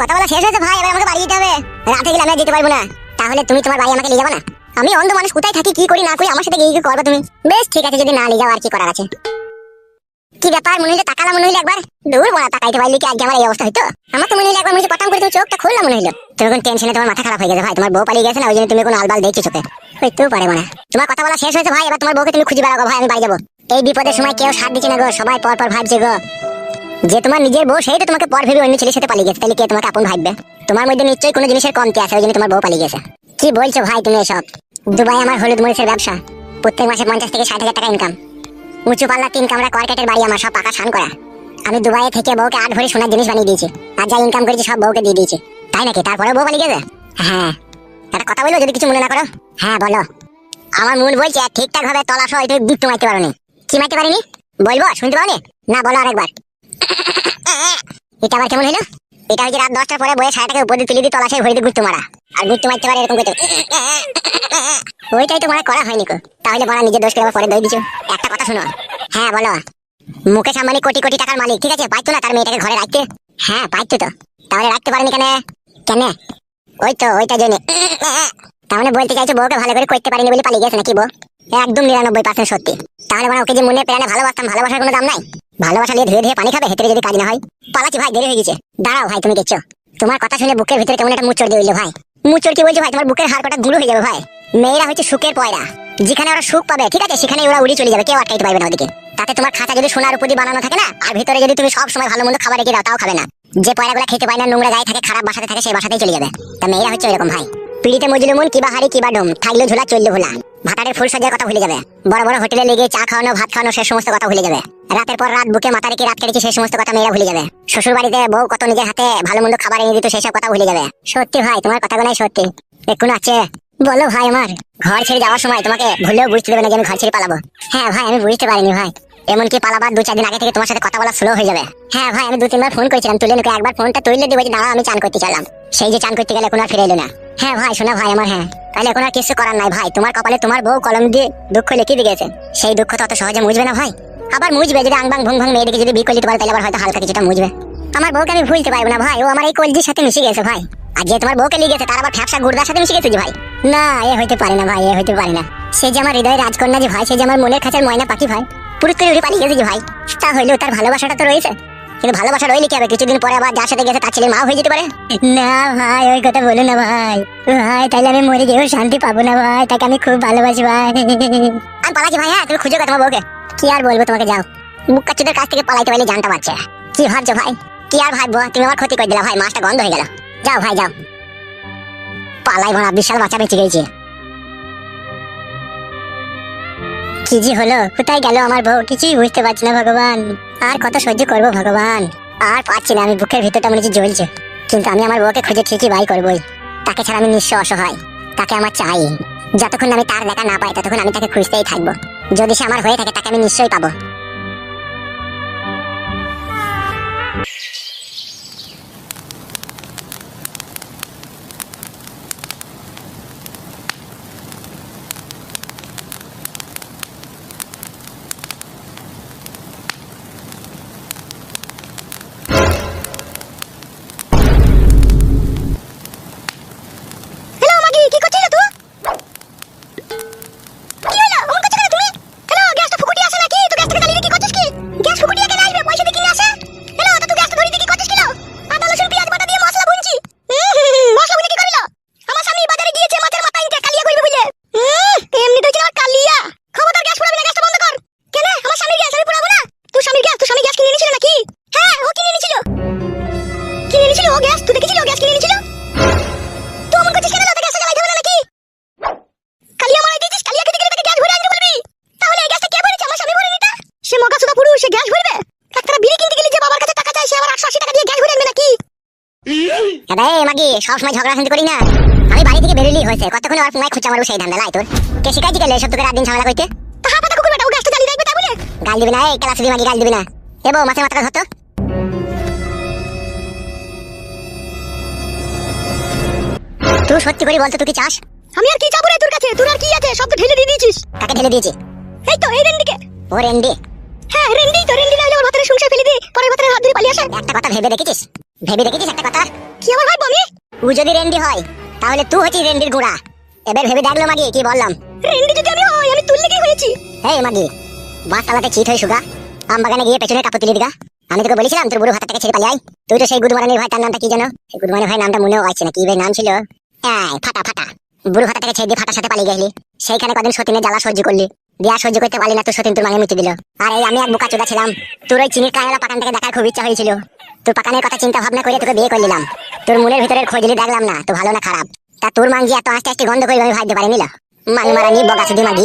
কথা বলা শেষ হয়েছে ভাই, এবার আমাকে বাড়ি যেতে হবে। রাতে গেলে আমি যেতে পারব না। তাহলে তুমি তোমার বাড়ি আমাকে নিয়ে যাবে না? আমি অন্ধ মানুষ, কোথায় থাকি, কি করি, না করি, আমার সাথে গিয়ে কি তুমি। বেশ, ঠিক আছে, যদি না নিয়ে যাও, আর কি করার আছে? কি ব্যাপার, মনে হইল তাকালা মনে হইল একবার? দূর বড়া তাকাইতে পারলি কি আজকে আমার এই অবস্থা হইতো? আমার তো মনে হইল একবার মনে পটাম করে তুমি চোখটা খুললাম মনে হইল। তুমি কোন টেনশনে তোমার মাথা খারাপ হয়ে গেছে ভাই, তোমার বউ পালিয়ে গেছে না, ওই জন্য তুমি কোনো আলবাল দেখছ চোখে। হইতেও পারে মানে। তোমার কথা বলা শেষ হয়েছে ভাই, এবার তোমার বউকে তুমি খুঁজে বেড়াবো ভাই, আমি বাড়ি যাব। এই বিপদের সময় কেউ সাথ দিচ্ছে না গো, সবাই পর পর ভাবছে গো। যে তোমার নিজের বউ, সেই তো তোমাকে পর ভেবে অন্য ছেলের সাথে পালিয়ে গেছে। তাহলে কে তোমাকে আপন ভাববে? তোমার মধ্যে নিশ্চয়ই কোনো জিনিসের কমতি আছে, ওই জন্য তোমার বউ পালিয়ে গেছে। কি বলছো ভাই তুমি এসব? দুবাই আমার হলুদ মরিচের ব্যবসা। প্রত্যেক মাসে পঞ্চাশ থেকে ষাট হাজার টাকা ইনকাম উঁচু পাল্লা তিন কামরা কর্কেটের বাড়ি আমার, সব পাকা ছান করা। আমি দুবাইয়ে থেকে বউকে আট ভরি সোনার জিনিস বানিয়ে দিয়েছি। আর যা ইনকাম করেছি সব বউকে দিয়ে দিয়েছি। তাই নাকি? তারপরে বউ পালিয়ে গেছে? হ্যাঁ। একটা কথা বলব যদি কিছু মনে না করো। হ্যাঁ বলো। আমার মন বলছে, ঠিকঠাক ভাবে তলা সহ তুমি বিট্টু মারতে পারোনি। কি মারতে পারিনি? বলব? শুনতে পাওনি? না, বলো আরেকবার। এটা আবার কেমন হলো? এটা রাত দশটার পরে বয়ে সাড়ে টাকা উপর দিয়ে ভরিতে মারা। আর মারতে পারে এরকম করতে। ওইটাই তো মানে করা হয়নি কো তাহলে নিজের দোষ করে পরে দই একটা কথা শোনো। হ্যাঁ বলো। মুকেশ আম্বানি কোটি কোটি টাকার মালিক, ঠিক আছে? পাইতো না তার মেয়েটাকে ঘরে রাখতে। হ্যাঁ পাইতো তো। তাহলে রাখতে পারেনি কেন? কেন? ওই তো, ওইটা জন্য মানে বলতে চাইছো বউকে ভালো করে করতে পারিনি বলে পালিয়ে গেছে নাকি বউ? একদম নিরানব্বই পার্সেন্ট সত্যি। তাহলে মানে ওকে যে মনে প্রাণে ভালোবাসতাম, ভালোবাসার কোনো দাম নাই? ভালোবাসা নিয়ে ধীরে ধীরে পানি খাবে হেতরে যদি কাজ না হয়। পালাচ্ছি ভাই, দেরি হয়ে গেছে। দাঁড়াও ভাই, তুমি দেখছ। তোমার কথা শুনে বুকের ভিতরে কেমন একটা মুচড় দিয়ে ভাই। মুচড় কি বলছো ভাই? তোমার বুকের হাড় কটা গুঁড়ো হয়ে যাবে ভাই। মেয়েরা হচ্ছে সুখের পয়রা। যেখানে ওরা সুখ পাবে, ঠিক আছে? সেখানে ওরা উড়ি চলে যাবে, কেউ আটকাইতে পারবে না ওদিকে। তাতে তোমার খাঁচা যদি সোনার উপর দিয়ে বানানো থাকে না, আর ভিতরে যদি তুমি সব সময় ভালো মন্দ খাবার রেখে দাও, তাও খাবে না। যে পয়রাগুলো খেতে পায় না, নোংরা গায়ে থাকে, খারাপ বাসাতে থাকে, সেই বাসাতেই চলে যাবে। তা মেয়েরা হচ্ছে এরকম ভাই। পিড়িতে মজলু মন কিবা হারি কিবা ডোম থাকল ঝোলা, চলল ভোলা। ভাতারের ফুল সজ্জার কথা ভুলে যাবে। বড় বড় হোটেলে লেগে চা খাওয়ানো, ভাত খাওয়ানো, সে সমস্ত কথা ভুলে যাবে। রাতের পর রাত বুকে মাথা রেখে রাত কেটেছি সেই সমস্ত কথা মেয়েরা ভুলে যাবে। শ্বশুর বাড়িতে বউ কত নিজের হাতে ভালো মন্দ খাবার এনে দিত, সেসব কথা ভুলে যাবে। সত্যি ভাই, তোমার কথাগুলাই সত্যি। এখন আছে। বলো ভাই আমার, ঘর ছেড়ে যাওয়ার সময় তোমাকে ভুলেও বুঝতে দেবে না যে আমি ঘর ছেড়ে পালাবো। হ্যাঁ ভাই, আমি বুঝতে পারিনি ভাই। এমনকি পালাবার দু চার দিন আগে থেকে তোমার সাথে কথা বলা স্লো হয়ে যাবে। হ্যাঁ ভাই, আমি দু তিনবার ফোন করেছিলাম, তুলে নাকি একবার ফোনটা তুললে দিবে যে দাঁড়া আমি চান করতে চাইলাম। সেই যে চান করতে গেলে আর ফিরে এলো না। হ্যাঁ ভাই, শোনা ভাই আমার হ্যাঁ। তাহলে এখন আর কিছু করার নাই ভাই। তোমার কপালে তোমার বউ কলম দিয়ে দুঃখ লিখে দিয়ে গেছে সেই দুঃখ তো অত সহজে মুছবে না ভাই। আবার মুছবে যদি আংবাং ভুং ভাং মেয়েদিকে যদি বিয়ে করে দিতে পারে তাহলে আবার হয়তো হালকা কিছুটা মুছবে। আমার বউকে আমি ভুলতে পারব না ভাই। ও আমার এই কলজির সাথে মিশে গেছে ভাই। আর যে তোমার বউকে লিয়ে গেছে, তার আবার ফ্যাপসা গুড়দার সাথে মিশে গেছে ভাই। না, এ হইতে পারে না ভাই, এ হইতে পারে না। সে যে আমার হৃদয়ের রাজকন্যা যে ভাই, সে যে আমার মনের কাছে ময়না পাখি ভাই। পুরুষ করে উড়ে পালিয়ে গেছে যে ভাই। তা হইলেও তার ভালোবাসাটা তো রয়েছে। কিন্তু ভালোবাসা রইলি কি হবে? কিছুদিন পরে আবার যার সাথে গেছে তার ছেলে মা হয়ে যেতে পারে? না ভাই, ওই কথা বলো না ভাই। ভাই তাহলে আমি মরে গিয়েও শান্তি পাবো না ভাই। তাকে আমি খুব ভালোবাসি ভাই। আমি পালাচ্ছি ভাই হ্যাঁ? তুমি খুঁজে তোমার বউকে। কি আর বলব তোমাকে, যাও। মুখ কাচ্চুদের কাছ থেকে পালাইতে পারলে জানতে পারছে। কি ভাবছ ভাই? কি আর ভাববো? তুমি আমার ক্ষতি করে দিলা ভাই, মাছটা গন্ধ হয়ে গেল। যাও ভাই, যাও। পালাই ভরা বিশাল বাচ্চা বেঁচে গেছে। কি যে হলো? কোথায় গেল আমার বউ? কিছুই বুঝতে পারছি না ভগবান। আর কত সহ্য করব ভগবান? আর পাচ্ছি না, আমি বুকের ভিতরটা মনে হচ্ছে জ্বলছে। কিন্তু আমি আমার বউকে খুঁজে ঠিকই বাই করবোই। তাকে ছাড়া আমি নিঃস্ব অসহায়। তাকে আমার চাই। যতক্ষণ আমি তার দেখা না পাই, ততক্ষণ আমি তাকে খুঁজতেই থাকব। যদি সে আমার হয়ে থাকে, তাকে আমি নিশ্চয়ই পাবো। দাদা এই মাগি সবসময় ঝগড়া শান্তি করি না। আমি বাড়ি থেকে বেরোলেই হয়েছে কতক্ষণ আর ফোনায় খুঁজা মারবো সেই ধান্দা লাই তোর? কে শিখাইছি গেলে সব তোকে রাত দিন ঝামেলা করতে? তাহা পাতা কুকুর বেটা ও গ্যাসটা জ্বালিয়ে রাখবে তাই বলে? গাল দিবি না এই ক্লাস মাগি গাল দিবি না। এবো মাছের মাথাটা ধরতো তুই সত্যি করে বলতো তুই কি চাস? আমি আর কি রে তোর কাছে? তোর আর কি আছে? সব তো ঢেলে দিয়ে দিয়েছিস। কাকে ঢেলে দিয়েছি? এই তো এই রেন্ডিকে। ও রেন্ডি হ্যাঁ রেন্ডি তো রেন্ডি না হলে ওর ভাতের সংসার ফেলে দিয়ে পরের ভাতের হাত ধরে পালিয়ে আসে একটা কথা ভেবে দেখেছিস? ভেবে দেখেছিস একটা কথা? কি আমার ভাই বমি? ও যদি রেন্ডি হয় তাহলে তুই হচ্ছিস রেন্ডির গুড়া। এবার ভেবে দেখল মাগি কি বললাম? রেন্ডি যদি আমি হই আমি তুললে কি হয়েছি? হে মাগি বাস তালাতে চিট হয়ে সুগা আম বাগানে গিয়ে পেছনে কাপড় তুলে দিগা। আমি তোকে বলেছিলাম তোর বুড়ো হাত থেকে ছেড়ে আয়। তুই তো সেই গুদমারানির ভাই তার নামটা কি জানো? সেই গুদমারানির ভাই নামটা মনেও আছে না কি ভাই নাম ছিল? এই ফাটা ফাটা। বুড়ো হাত থেকে ছেড়ে দিয়ে ফাটার সাথে পালিয়ে গেলি। সেইখানে কদিন সতীনের জ্বালা সহ্য করলি। দিয়া সহ্য করতে পারলি না তোর সতীন তোর মানে মিটে দিল। আর এই আমি এক বোকা চোদা ছিলাম। তোর ওই চিনির কায়লা পাকানটাকে দেখার খুব ইচ্ছা হয়েছিল। তোর পাকানের কথা চিন্তা ভাবনা করে তোকে বিয়ে করলাম তোর মনের ভিতরের খোঁজলি দেখলাম না তো ভালো না খারাপ। তা তোর মাঙ্গি এত আস্তে আস্তে গন্ধ করে আমি ভাবতে পারি নিল মাং মারানি বগা শুধু মাগি।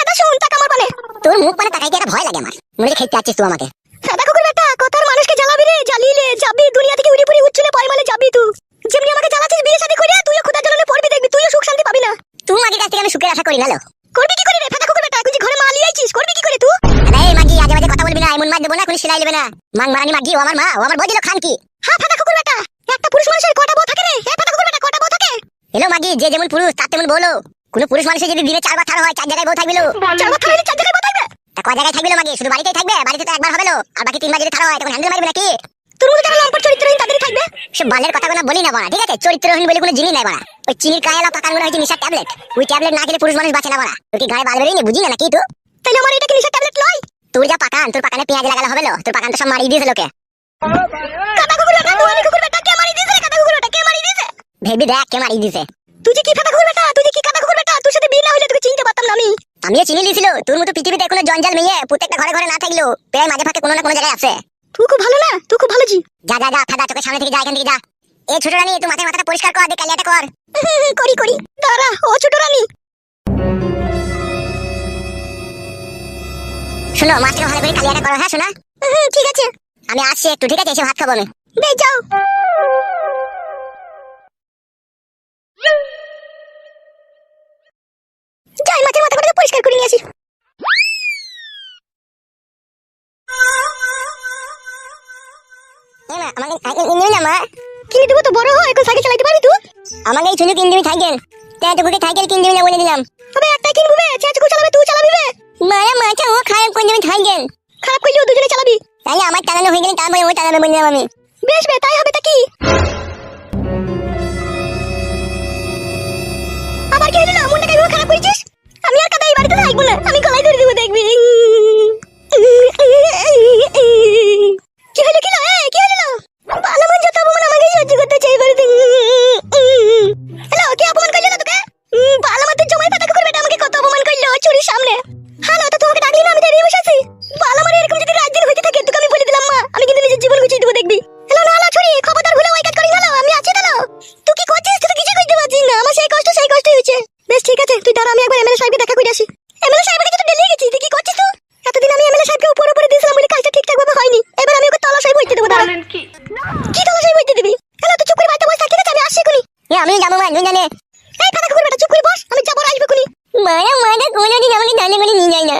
এটা শুন টাকা আমার পানে তোর মুখ মানে তাকাই একটা ভয় লাগে আমার। মনে খেতে আছিস তুই আমাকে। ফেদা কুকুর বেটা কথার মানুষকে জ্বালাবি রে জ্বালিলে যাবি দুনিয়া থেকে উড়ি পুড়ি উচ্চলে পয়মালে যাবি তুই। যেমনি আমাকে জ্বালাচ্ছিস বিয়ে শাদী করে তুইও খোদা জ্বালালে পড়বি দেখবি তুইও সুখ শান্তি পাবি না। তুই মাগির কাছ থেকে আমি সুখের আশা করি না লো। করবি কি করে রে? ফেদা কুকুর বেটা যে ঘরে মালি আইছিস করবি কি করে তুই? এমন মার দেবো না কোনো সিলাই দেবে না। মাং মারানি মাগি ও আমার মা ও আমার বই দিল খান কি হ্যাঁ ফেদা কুকুর বেটা। একটা পুরুষ মানুষের কটা বউ থাকে রে? হ্যাঁ ফেদা কুকুর বেটা কটা বউ থাকে? এলো মাগি যে যেমন পুরুষ তার তেমন বলো কোন পুরুষ মানুষের যদি দিনে চারবার ছাড়া হয় চার জায়গায় বউ থাকবিলো চার বছর হইলে চার জায়গায় বউ থাকবে? তা কয় জায়গায় থাকবিলো মাগি শুধু বাড়িতেই থাকবে? বাড়িতে তো একবার হবে লো। আর বাকি তিনবার যদি ছাড়া হয় তখন হ্যান্ডেল মারবে নাকি? তোর মধ্যে যারা লম্পট চরিত্রহীন তাদেরই থাকবে? সে বালের কথা কোনো বলি না বাড়া ঠিক আছে? চরিত্রহীন বলে কোনো জিনিস নাই বাড়া। ওই চিনির কায়লা পাকান মনে হয়েছে নিশার ট্যাবলেট। ওই ট্যাবলেট না খেলে পুরুষ মানুষ বাঁচে না বাড়া। কি গায়ে বাল বেরোয়নি বুঝি না নাকি তুই তাইলে আমার এটা কি নিশা ট্যাবলেট লয়? তোর যা পাকান তোর পাকানে পেঁয়াজ লাগালে হবে লো। তোর পাকান তো সব মারিয়ে দিয়েছে লোকে। কাটা কুকুর বেটা তুই কুকুর বেটা কে মারি দিয়েছে? কাটা কুকুর বেটা কে মারি দিয়েছে? ভেবি দেখ কে মারিয়ে দিয়েছে। তুই যে কি ফেদা কুকুর বেটা? তুই যে কি কাটা কুকুর বেটা? তোর সাথে বিয়ে না হইলে তোকে চিনতে পারতাম না আমি। আমিও চিনি লিছিল তোর মতো পৃথিবীতে কোনো জঞ্জাল মেয়ে প্রত্যেকটা ঘরে ঘরে না থাকলেও প্রায় মাঝে ফাঁকে কোনো না কোনো জায়গায় আছে। তুই খুব ভালো না? তুই খুব ভালো জি। যা যা যা ফাদা তোকে সামনে থেকে যা এখান থেকে যা। এই ছোট রানী তুই মাথায় মাথাটা পরিষ্কার কর দে কালিয়াটা কর। করি করি। দাঁড়া ও ছোট রানী। শোনো মাছটাকে ভালো করে কালিয়াটা করো হ্যাঁ শোনা? হুম, ঠিক আছে। আমি আসছি একটু ঠিক আছে? এসে ভাত খাব আমি। বেশ যাও। যাই মাছের মাথা করে পরিষ্কার করে নিয়ে আসি। কিনে দিবি না মা। কিনে দেবো তো বড় হয় এখন সাইকেল চালাতে পারবি তুই? আমাকে এই শুধু কিনে দিবি সাইকেল। তাই তোকে সাইকেল কিনে দিবি না বলে দিলাম। তবে একটাই কিনবো বে? চেঁচকু চালাবে তুই চালাবি মারা মাথা ও খারাপ করে দিবি সাইকেল খারাপ করলেও দুজনে চালাবি। তাহলে আমার চালানো হয়ে গেলে তারপরে ও চালাবে বললাম আমি। বেশ বে তাই হবে তা কি? আমি যাব মা দুই জানে এই ফাটা কুকুর বেটা চুপ করে বস আমি যাব আসব এখনই মারা মারা কোনোদিন আমাকে জানে করে নিয়ে যায় না।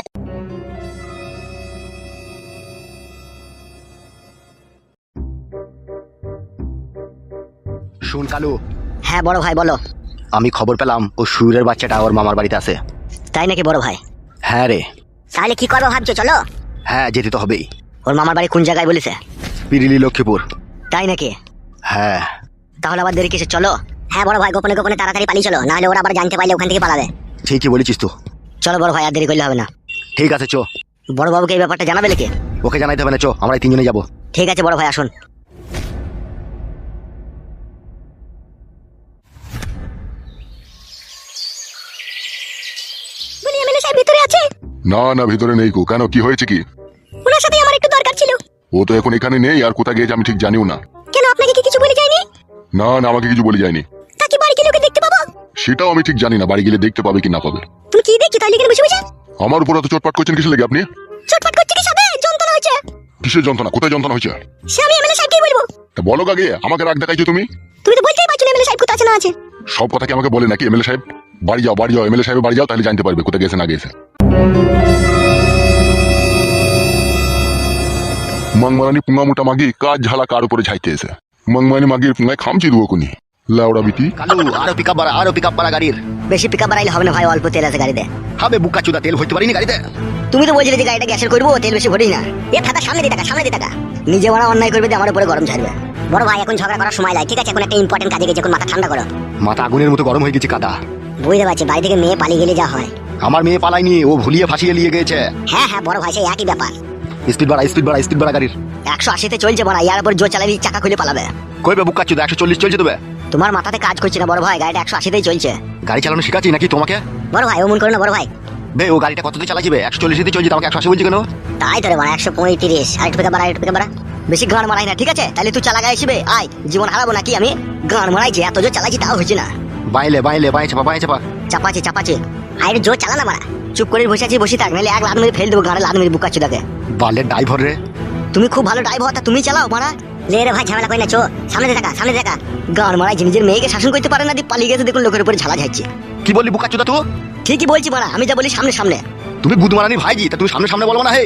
শুন কালু। হ্যাঁ বড় ভাই বলো। আমি খবর পেলাম ও সুরের বাচ্চাটা ওর মামার বাড়িতে আছে। তাই নাকি বড় ভাই? হ্যাঁ রে। তাহলে কি করব ভাবছ চলো? হ্যাঁ যেতে তো হবেই। ওর মামার বাড়ি কোন জায়গায় বলেছে? পিরিলি লক্ষ্মীপুর। তাই নাকি? হ্যাঁ। তাহলে আবার দেরি কিসে চলো। হ্যাঁ বড় ভাই গোপনে গোপনে তাড়াতাড়ি পালিয়ে চলো নাহলে ওরা আবার জানতে পারলে ওখান থেকে পালাবে। ঠিকই বলেছিস তো। চলো বড় ভাই আর দেরি করলে হবে না। ঠিক আছে চো। বড় বাবুকে এই ব্যাপারটা জানাবে নাকি? ওকে জানাইতে হবে না চো। আমরা এই তিনজনে যাব। ঠিক আছে বড় ভাই আসুন। ভিতরে আছে? না না ভিতরে নেই কো। কেন কি হয়েছে কি? ওনার সাথে আমার একটু দরকার ছিল। ও তো এখন এখানে নেই আর কোথায় গিয়েছে আমি ঠিক জানিও না। কেন আপনাকে কি কিছু বলে যায়নি? না না আমাকে কিছু বলে যায়নি। সেটাও আমি ঠিক জানি না বাড়ি গেলে দেখতে পাবে কি না পাবে তুমি কি দেখছি? তাইলে এখানে বসে বসে? আমার উপর এত চটপাট করছেন কিসে লেগে আপনি? চটপট করছে কি সাথে যন্ত্রণা হয়েছে। কিসের যন্ত্রণা? কোথায় যন্ত্রণা হয়েছে? সে আমি এমএলএ সাহেবকেই বলব। তা বলো আগে আমাকে রাগ দেখাইছো তুমি? তুমি তো বলতেই পারছ না এমএলএ সাহেব কোথায় আছে না আছে। সব কথা কি আমাকে বলে নাকি এমএলএ সাহেব? বাড়ি যাও বাড়ি যাও এমএলএ সাহেব বাড়ি যাও তাহলে জানতে পারবে কোথায় গেছে না গেছে। মংমারানি পুঙ্গা মোটা মাগি কাজ ঝালা কার উপরে ঝাইতে এসে। মংমারানি মাগির পুঙ্গায় খামচি দেবো কোনি লাউড়া বিটি। কালু আরও পিক আপ বাড়া আরও পিক আপ বাড়া গাড়ির। বেশি পিক আপ বাড়াইলে হবে না ভাই অল্প তেল আছে গাড়িতে। হবে বুকা চুদা তেল ভরতে পারিনি গাড়িতে। তুমি তো বলছিলে যে গাড়িটা গ্যাসের করব তেল বেশি ভরিস না। এ ফাটা সামনে দিয়ে টাকা সামনে দিয়ে টাকা। নিজে ওরা অন্যায় করবে আমার উপরে গরম ছাড়বে। বড় ভাই এখন ঝগড়া করার সময় নাই ঠিক আছে এখন একটা ইম্পর্টেন্ট কাজে গেছে এখন মাথা ঠান্ডা করো। মাথা আগুনের মতো গরম হয়ে গেছে কাদা। বুঝতে পারছি বাড়ি থেকে মেয়ে পালিয়ে গেলে যা হয়। আমার মেয়ে পালায়নি ও ভুলিয়ে ফাঁসিয়ে নিয়ে গেছে। হ্যাঁ হ্যাঁ বড় ভাই সেই একই ব্যাপার। স্পিড বাড়া স্পিড বাড়া স্পিড বাড়া গাড়ির। একশো আশিতে চলছে বড় ইয়ার উপর জোর চালাবি চাকা খুলে পালাবে। কই বে বুকা চুদা একশো চল্লিশ চলছে তবে। তোমার মাথাতে কাজ করছে না বড় ভাই গাড়িটা একশো আশিতেই চলছে। গাড়ি চালানো শিখাচ্ছি নাকি তোমাকে? বড় ভাই ওমন করো না বড় ভাই। বে ও গাড়িটা কততে চালাচ্ছি একশো চল্লিশে চলছে তোমাকে একশো আশি বলছি কেন? তাই তোরে বাড়া একশো পঁয়ত্রিশ। আর একটু বাড়া একটু বাড়া। বেশি গান মারাই না ঠিক আছে? তাহলে তুই চালা গায়ে আসবে আয়। জীবন হারাবো নাকি আমি? গান মারাইছি এত জোর চালাইছি তাও হয়েছে না। বাইলে বাইলে বাই চাপা বাই চাপা। চাপাচ্ছে চাপাচ্ছে। আরে জোর চালা না বাড়া চুপ করে বসে আছি বসে থাক নাহলে এক লাখ মেরে ফেল দেবো গাড়ি লাখ মেরে বুকাচ্ছি তাকে। বালের ড্রাইভার রে। তুমি খুব ভালো ড্রাইভার তা তুমি চালাও মারা। লে রে ভাই ঝামেলা কই না চো। সামনে দেখা সামনে দেখা। গান মারাইছি নিজের মেয়েকে শাসন করতে পারে না দিয়ে পালিয়ে গেছে দেখুন লোকের উপরে ঝালা যাচ্ছে কি বলি বুকা চুদা তো ঠিকই বলছি মারা আমি যা বলি সামনে সামনে। তুমি গুদমারানি ভাইজি তা তুমি সামনে সামনে বলব না হে।